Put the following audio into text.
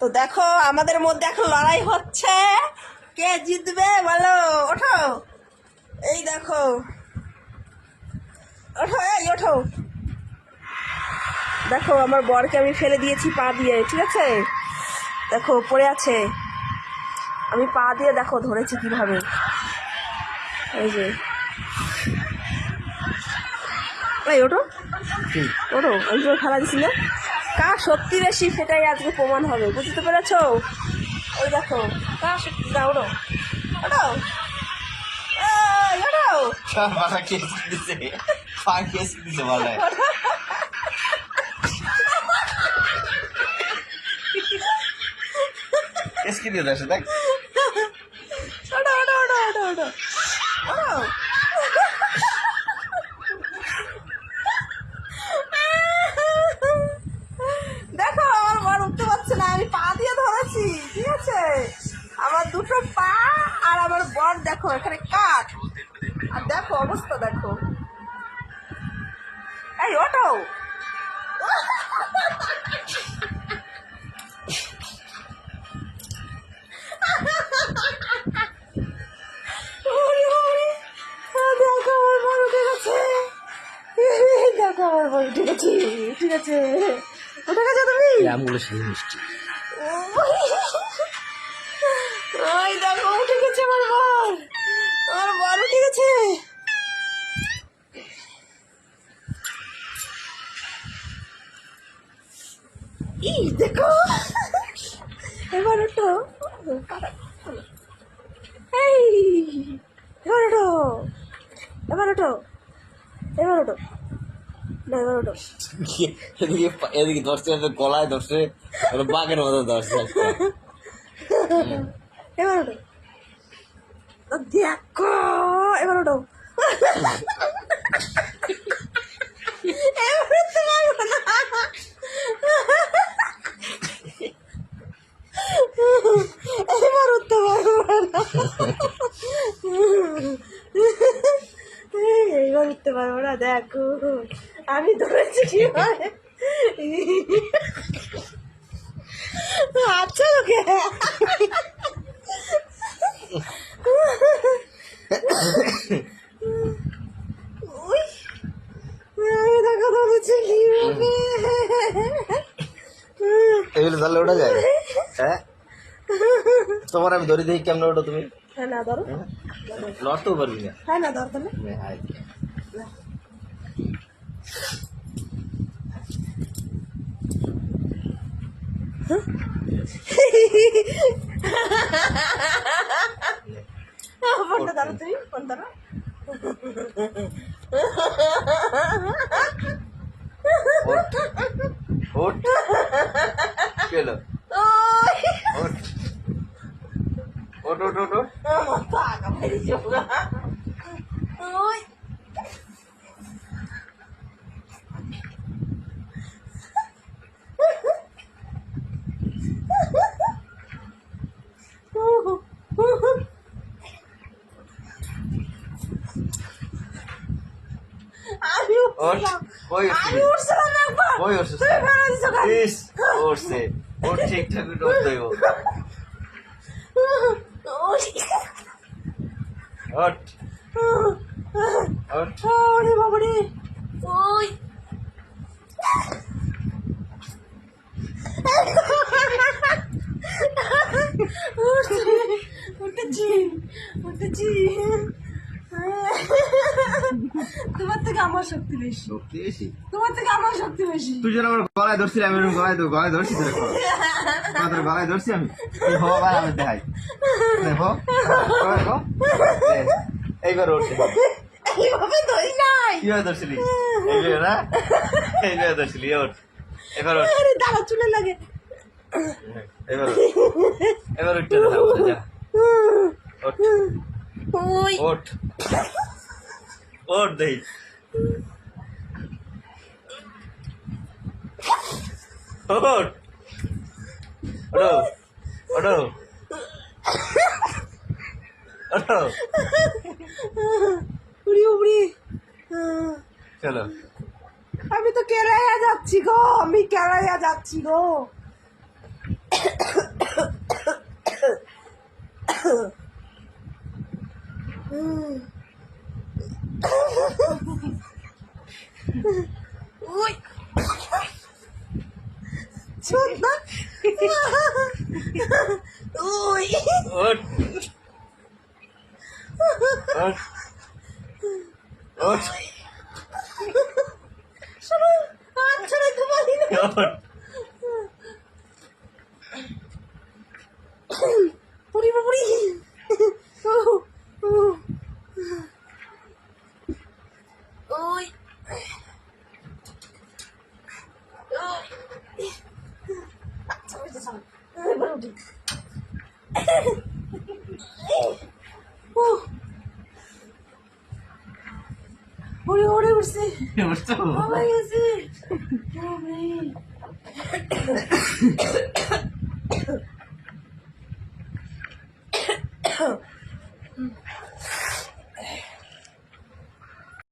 তো দেখো আমাদের মধ্যে এখন লড়াই হচ্ছে। কে জিতবে বলো? ওঠো। এই দেখো। ওঠো এই ওঠো। দেখো আমার বরকে আমি ফেলে দিয়েছি পা দিয়ে ঠিক আছে? দেখো পড়ে আছে। আমি পা দিয়ে দেখো ধরেছি কীভাবে। এই যে। এই ওঠো। ওঠো আমি তো খেলা দিছি না। কার সত্যি বেশি সেটাই আজকে প্রমাণ হবে বুঝতে পেরেছ? ওই দেখো কার সত্যি দাও ওঠো ওঠো এই, ওঠো বাবা কেস দিছে পা কেস দিছে বলে কেস কি দিয়ে দেয় দেখ ওঠো ওঠো ওঠো ওঠো ওঠো ওঠো দেখো আমার বর উঠতে পারছে না আমি পা দিয়ে ধরেছি ঠিক আছে আমার দুটো পা আর আমার বর দেখো এখানে কাঠ। আর দেখো অবস্থা দেখো। এই ওরে, দেখো আমার আমার বর উঠে ঠিক আছে উঠে গেছো তুমি আমগুলো সেই মিষ্টি। ওই দেখো উঠে গেছে আমার বর। আমার বর ই দেখো। এবার ওঠো। এই এবার ওঠো। এবার ওঠো। এবার ওঠো। না এবার ওঠো। এদিকে এদিকে ধরছে এদিকে গলায় ওটা বাঘের মতো ধরছে এবার ওঠো। দেখো এবার এবার উঠতে পারব। এবার উঠতে পারব না। দেখো। আমি ধরেছি আচ্ছা উই, আমি দেখা ধরেছি কীভাবে এগুলো তাহলে ওটা যায় হ্যাঁ তোমার আমি ধরে দেখি কেমন ওটা তুমি হ্যাঁ না ধরো লড়তেও পারবি না হ্যাঁ না ধরো তাহলে হাই ফোনটা ধরো তুমি? ফোন ধরো ওঠ ওট ওট ওট ওট তো আগা মেরে যাব না। ওই আমি ওঠ উঠছিলাম কই আমি উঠছিলাম একবার কই উঠছিস? তুমি ফেলে দিছো গাড়ি ইস উঠছে ওঠ ঠিকঠাক উঠে উঠতে হইব ওই ওঠ ওঠ ওরে বাবারে ওই উঠেছি উঠেছি তোমার থেকে আমার শক্তি বেশি। শক্তি বেশি? তোমার থেকে আমার শক্তি বেশি। তুই যেন আমার গলায় ধরছিলি আমি গলায় ধর- গলায় ধরছি তো দেখো তোমার তোর গলায় ধরছি আমি? এই হো আবার আমি দেখাই। দেখো দেখো এই, এইবার উঠছে এইভাবে ধরি নাই। কীভাবে ধরছিলি? এইভাবে না? এইভাবে ধরছিলি ওঠ এবার ওঠ আরে দাঁড়া চুলে লাগে। এবার এবার উঠতে উঠে যা। ওঠ ওঠ ওঠ দেই। উড়ি উড়ি। চলো। আমি তো কেরাইয়া যাচ্ছি গো আমি কেরাইয়া যাচ্ছি গো। উই ওঠ ওঠ ওঠ শোনো আচ্ছা রে তোমার ওঠ পুরি পুরি ওই আচ্ছা বুঝতে চাও এবার উঠি ওরে ওরে উঠছে বুঝছ বাবা গেছে